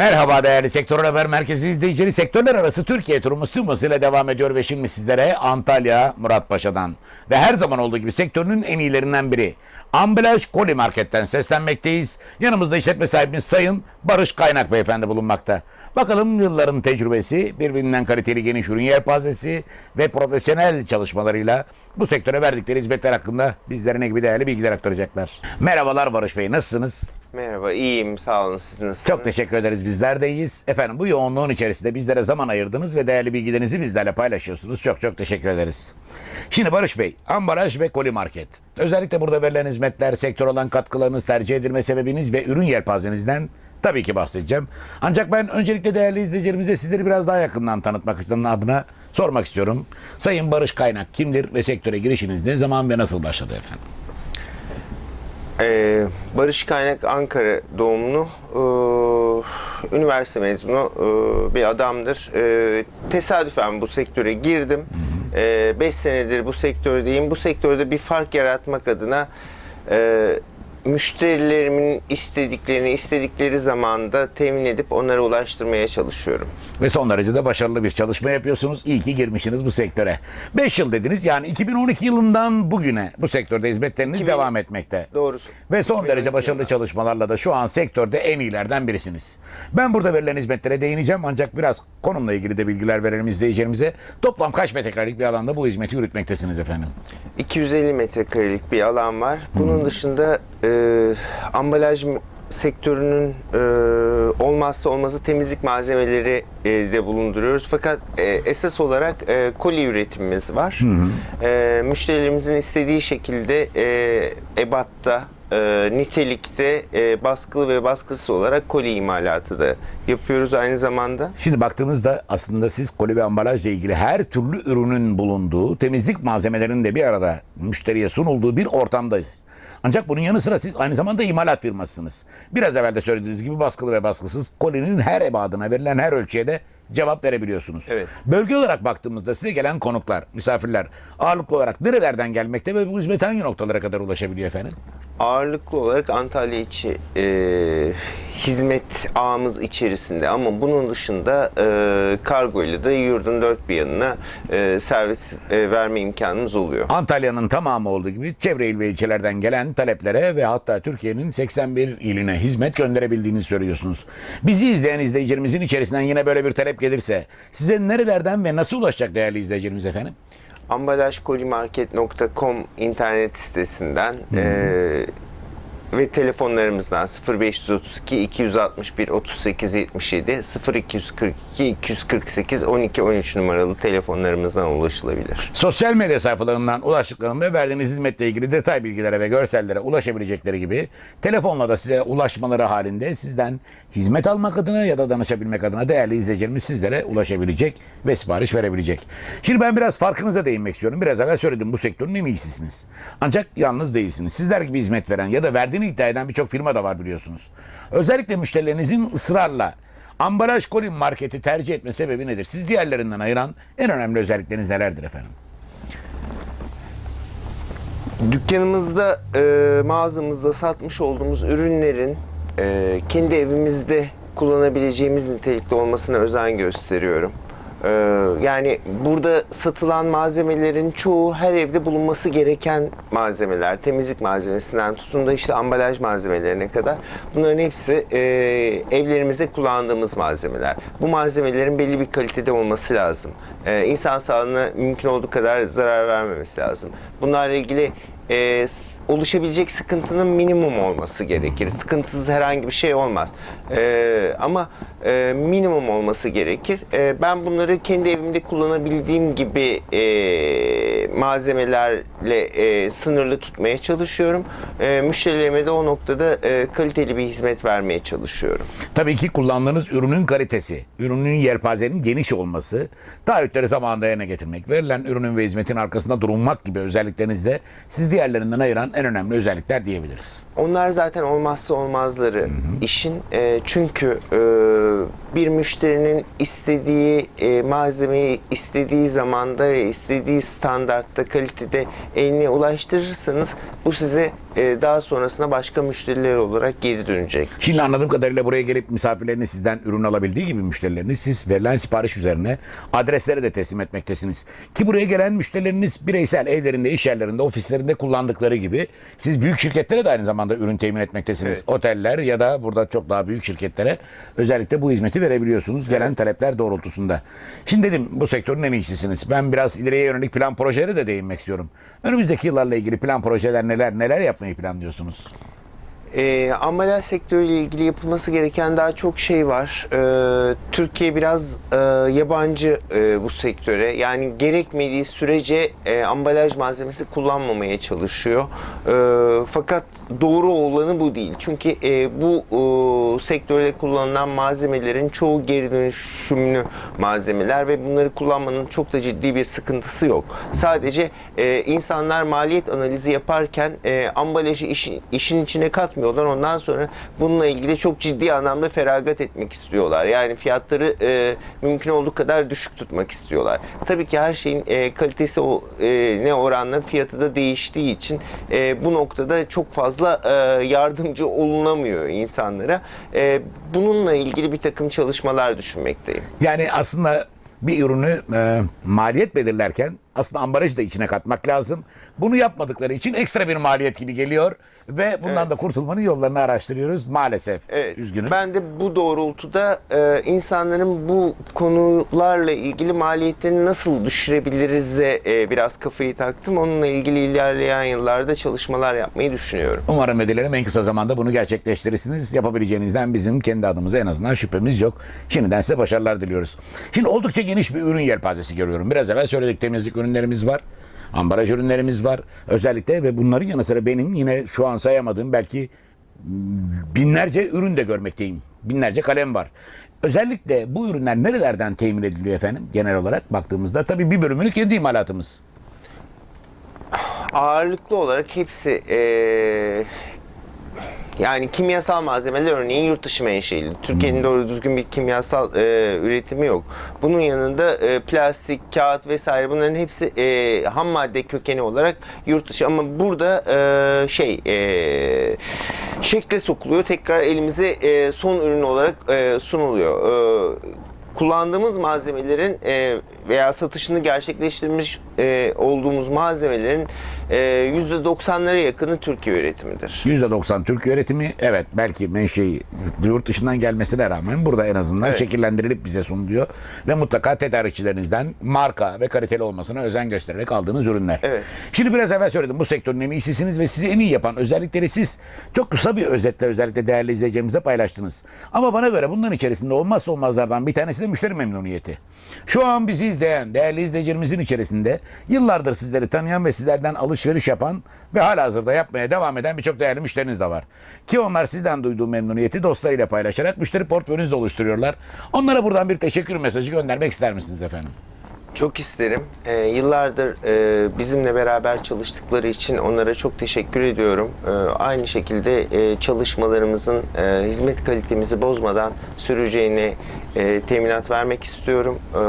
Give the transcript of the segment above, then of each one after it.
Merhaba değerli Sektör Haber Merkezi izleyicileri. Sektörler arası Türkiye turumuz tüm hızıyla devam ediyor ve şimdi sizlere Antalya Muratpaşa'dan ve her zaman olduğu gibi sektörünün en iyilerinden biri Ambalaj Koli Market'ten seslenmekteyiz. Yanımızda işletme sahibimiz Sayın Barış Kaynak Beyefendi bulunmakta. Bakalım yılların tecrübesi, birbirinden kaliteli geniş ürün yelpazesi ve profesyonel çalışmalarıyla bu sektöre verdikleri hizmetler hakkında bizlere ne gibi değerli bilgiler aktaracaklar. Merhabalar Barış Bey, nasılsınız? Merhaba, iyiyim. Sağ olun. Siz nasılsınız? Çok teşekkür ederiz. Bizler de iyiyiz. Efendim bu yoğunluğun içerisinde bizlere zaman ayırdınız ve değerli bilgilerinizi bizlerle paylaşıyorsunuz. Çok çok teşekkür ederiz. Şimdi Barış Bey, ambalaj ve koli market. Özellikle burada verilen hizmetler, sektör olan katkılarınız, tercih edilme sebebiniz ve ürün yelpazenizden tabii ki bahsedeceğim. Ancak ben öncelikle değerli izleyicilerimize sizleri biraz daha yakından tanıtmak adına sormak istiyorum. Sayın Barış Kaynak kimdir ve sektöre girişiniz ne zaman ve nasıl başladı efendim? Ee, Barış Kaynak Ankara doğumlu, ee, üniversite mezunu ee, bir adamdır. Ee, tesadüfen bu sektöre girdim. 5 senedir bu sektördeyim. Bu sektörde bir fark yaratmak adına ee, müşterilerimin istediklerini istedikleri zamanda temin edip onlara ulaştırmaya çalışıyorum. Ve son derece de başarılı bir çalışma yapıyorsunuz. İyi ki girmişsiniz bu sektöre. 5 yıl dediniz yani 2012 yılından bugüne bu sektörde hizmetleriniz 2000 devam etmekte. Doğrusu. Ve son 2012 derece başarılı yılından. çalışmalarla da şu an sektörde en iyilerden birisiniz. Ben burada verilen hizmetlere değineceğim ancak biraz konumla ilgili de bilgiler verelim izleyicilerimize. Toplam kaç metrekarelik bir alanda bu hizmeti yürütmektesiniz efendim? 250 metrekarelik bir alan var. Bunun dışında e, ambalaj sektörünün e, olmazsa olmazı temizlik malzemeleri e, de bulunduruyoruz. Fakat e, esas olarak e, koli üretimimiz var. E, müşterilerimizin istediği şekilde e, ebatta, e, nitelikte e, baskılı ve baskısız olarak koli imalatı da yapıyoruz aynı zamanda. Şimdi baktığımızda aslında siz koli ve ambalajla ilgili her türlü ürünün bulunduğu, temizlik malzemelerinin de bir arada müşteriye sunulduğu bir ortamdayız. Ancak bunun yanı sıra siz aynı zamanda imalat firmasısınız. Biraz evvel de söylediğiniz gibi baskılı ve baskısız kolinin her ebadına verilen her ölçüye de cevap verebiliyorsunuz. Evet. Bölge olarak baktığımızda size gelen konuklar, misafirler ağırlıklı olarak nerelerden gelmekte ve bu hizmet hangi noktalara kadar ulaşabiliyor efendim? Ağırlıklı olarak Antalya içi e, hizmet ağımız içerisinde ama bunun dışında e, kargo ile de yurdun dört bir yanına e, servis e, verme imkanımız oluyor. Antalya'nın tamamı olduğu gibi çevre il ve ilçelerden gelen taleplere ve hatta Türkiye'nin 81 iline hizmet gönderebildiğini söylüyorsunuz. Bizi izleyen izleyicilerimizin içerisinden yine böyle bir talep gelirse size nerelerden ve nasıl ulaşacak değerli izleyicilerimiz efendim? ambalajkolimarket.com internet sitesinden e, ve telefonlarımızdan 0532 261 38 77 0242 248 12 13 numaralı telefonlarımızdan ulaşılabilir. Sosyal medya sayfalarından ulaştıklarında ve verdiğiniz hizmetle ilgili detay bilgilere ve görsellere ulaşabilecekleri gibi telefonla da size ulaşmaları halinde sizden hizmet almak adına ya da danışabilmek adına değerli izleyicilerimiz sizlere ulaşabilecek ve sipariş verebilecek. Şimdi ben biraz farkınıza değinmek istiyorum. Biraz evvel söyledim bu sektörün en iyisisiniz. Ancak yalnız değilsiniz. Sizler gibi hizmet veren ya da verdiğini iddia eden birçok firma da var biliyorsunuz. Özellikle müşterilerinizin ısrarla ambalaj koli marketi tercih etme sebebi nedir? Siz diğerlerinden ayıran en önemli özellikleriniz nelerdir efendim? Dükkanımızda, e, mağazamızda satmış olduğumuz ürünlerin e, kendi evimizde kullanabileceğimiz nitelikte olmasına özen gösteriyorum. E, yani burada satılan malzemelerin çoğu her evde bulunması gereken malzemeler. Temizlik malzemesinden tutun da işte ambalaj malzemelerine kadar. Bunların hepsi e, evlerimizde kullandığımız malzemeler. Bu malzemelerin belli bir kalitede olması lazım. E, insan sağlığına mümkün olduğu kadar zarar vermemesi lazım. Bunlarla ilgili e, oluşabilecek sıkıntının minimum olması gerekir. Sıkıntısız herhangi bir şey olmaz. E, ama e, minimum olması gerekir. E, ben bunları kendi evimde kullanabildiğim gibi e, malzemelerle e, sınırlı tutmaya çalışıyorum. E, müşterilerime de o noktada e, kaliteli bir hizmet vermeye çalışıyorum. Tabii ki kullandığınız ürünün kalitesi, ürünün yelpazenin geniş olması, taahhütleri zamanında yerine getirmek, verilen ürünün ve hizmetin arkasında durulmak gibi özellikleriniz de sizi diğerlerinden ayıran en önemli özellikler diyebiliriz. Onlar zaten olmazsa olmazları işin. E, çünkü e, bir müşterinin istediği e, malzemeyi istediği zamanda istediği standartta, kalitede eline ulaştırırsanız bu size e, daha sonrasında başka müşteriler olarak geri dönecek. Şimdi anladığım kadarıyla buraya gelip misafirleriniz sizden ürün alabildiği gibi müşterileriniz siz verilen sipariş üzerine adresleri de teslim etmektesiniz. Ki buraya gelen müşterileriniz bireysel evlerinde, iş yerlerinde, ofislerinde kullandıkları gibi siz büyük şirketlere de aynı zamanda ürün temin etmektesiniz. Evet. Oteller ya da burada çok daha büyük şirketlere özellikle bu hizmeti verebiliyorsunuz gelen talepler doğrultusunda. Şimdi dedim bu sektörün en iyisisiniz. Ben biraz ileriye yönelik plan projelere de değinmek istiyorum. Önümüzdeki yıllarla ilgili plan projeler neler neler yapmayı planlıyorsunuz? E, ambalaj sektörüyle ilgili yapılması gereken daha çok şey var. E, Türkiye biraz e, yabancı e, bu sektöre. Yani gerekmediği sürece e, ambalaj malzemesi kullanmamaya çalışıyor. E, fakat doğru olanı bu değil. Çünkü e, bu e, sektörde kullanılan malzemelerin çoğu geri dönüşümlü malzemeler ve bunları kullanmanın çok da ciddi bir sıkıntısı yok. Sadece e, insanlar maliyet analizi yaparken e, ambalajı işin, işin içine katmıyorlar. Ondan sonra bununla ilgili çok ciddi anlamda feragat etmek istiyorlar. Yani fiyatları e, mümkün olduğu kadar düşük tutmak istiyorlar. Tabii ki her şeyin e, kalitesi o e, ne oranla fiyatı da değiştiği için e, bu noktada çok fazla e, yardımcı olunamıyor insanlara. E, bununla ilgili bir takım çalışmalar düşünmekteyim. Yani aslında bir ürünü e, maliyet belirlerken aslında ambalajı da içine katmak lazım. Bunu yapmadıkları için ekstra bir maliyet gibi geliyor ve bundan da kurtulmanın yollarını araştırıyoruz maalesef. Evet. Üzgünüm. Ben de bu doğrultuda e, insanların bu konularla ilgili maliyetlerini nasıl düşürebiliriz'e e, biraz kafayı taktım. Onunla ilgili ilerleyen yıllarda çalışmalar yapmayı düşünüyorum. Umarım ve dilerim en kısa zamanda bunu gerçekleştirirsiniz. Yapabileceğinizden bizim kendi adımıza en azından şüphemiz yok. Şimdiden size başarılar diliyoruz. Şimdi oldukça geniş bir ürün yelpazesi görüyorum. Biraz evvel söyledik temizlik ürünlerimiz var. Ambalaj ürünlerimiz var. Özellikle ve bunların yanı sıra benim yine şu an sayamadığım belki binlerce ürün de görmekteyim. Binlerce kalem var. Özellikle bu ürünler nerelerden temin ediliyor efendim genel olarak baktığımızda? Tabii bir bölümünü kendi imalatımız. Ağırlıklı olarak hepsi e, yani kimyasal malzemeler örneğin yurt dışı menşeli. Türkiye'nin doğru düzgün bir kimyasal e, üretimi yok. Bunun yanında e, plastik, kağıt vesaire bunların hepsi e, ham madde kökeni olarak yurt dışı. Ama burada e, şey e, şekle sokuluyor. Tekrar elimize e, son ürün olarak e, sunuluyor. E, kullandığımız malzemelerin e, veya satışını gerçekleştirmiş e, olduğumuz malzemelerin e, %90'lara yakını Türkiye üretimidir. %90 Türk üretimi evet belki menşei yurt dışından gelmesine rağmen burada en azından Evet. şekillendirilip bize sunuluyor ve mutlaka tedarikçilerinizden marka ve kaliteli olmasına özen göstererek aldığınız ürünler. Evet. Şimdi biraz evvel söyledim bu sektörün en iyisisiniz ve sizi en iyi yapan özellikleri siz çok kısa bir özetle özellikle değerli izleyicilerimizle paylaştınız. Ama bana göre bunların içerisinde olmazsa olmazlardan bir tanesi de müşteri memnuniyeti. Şu an bizi izleyen değerli izleyicilerimizin içerisinde yıllardır sizleri tanıyan ve sizlerden alışveriş yapan ve hala hazırda yapmaya devam eden birçok değerli müşteriniz de var. Ki onlar sizden duyduğu memnuniyeti dostlarıyla paylaşarak müşteri portföyünüzü oluşturuyorlar. Onlara buradan bir teşekkür mesajı göndermek ister misiniz efendim? Çok isterim. E, yıllardır e, bizimle beraber çalıştıkları için onlara çok teşekkür ediyorum. E, aynı şekilde e, çalışmalarımızın e, hizmet kalitemizi bozmadan süreceğine e, teminat vermek istiyorum. E,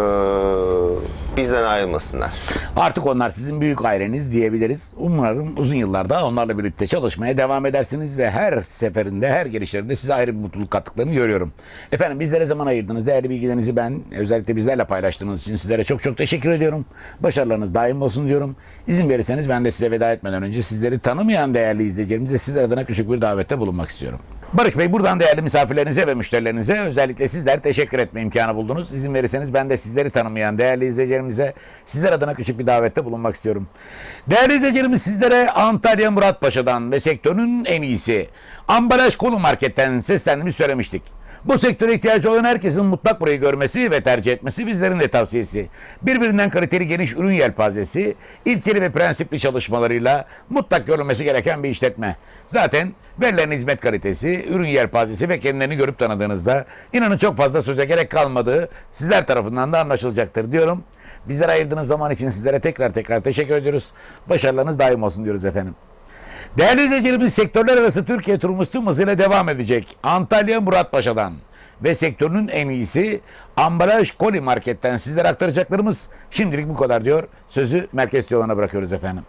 bizden ayrılmasınlar. Artık onlar sizin büyük aileniz diyebiliriz. Umarım uzun yıllar daha onlarla birlikte çalışmaya devam edersiniz ve her seferinde, her gelişlerinde size ayrı bir mutluluk kattıklarını görüyorum. Efendim bizlere zaman ayırdınız. Değerli bilgilerinizi ben özellikle bizlerle paylaştığınız için sizlere çok çok teşekkür ediyorum. Başarılarınız daim olsun diyorum. İzin verirseniz ben de size veda etmeden önce sizleri tanımayan değerli izleyicilerimize sizler adına küçük bir davette bulunmak istiyorum. Barış Bey buradan değerli misafirlerinize ve müşterilerinize özellikle sizler teşekkür etme imkanı buldunuz. İzin verirseniz ben de sizleri tanımayan değerli izleyicilerimize sizler adına küçük bir davette bulunmak istiyorum. Değerli izleyicilerimiz sizlere Antalya Muratpaşa'dan ve sektörün en iyisi Ambalaj Konu Market'ten seslendiğimizi söylemiştik. Bu sektöre ihtiyacı olan herkesin mutlak burayı görmesi ve tercih etmesi bizlerin de tavsiyesi. Birbirinden kaliteli geniş ürün yelpazesi, ilkeli ve prensipli çalışmalarıyla mutlak görülmesi gereken bir işletme. Zaten verilen hizmet kalitesi, ürün yelpazesi ve kendilerini görüp tanıdığınızda inanın çok fazla söze gerek kalmadığı sizler tarafından da anlaşılacaktır diyorum. Bizlere ayırdığınız zaman için sizlere tekrar tekrar teşekkür ediyoruz. Başarılarınız daim olsun diyoruz efendim. Değerli izleyicilerimiz sektörler arası Türkiye turumuz tüm hızıyla devam edecek. Antalya Muratpaşa'dan ve sektörünün en iyisi Ambalaj Koli Market'ten sizlere aktaracaklarımız şimdilik bu kadar diyor. Sözü merkez yoluna bırakıyoruz efendim.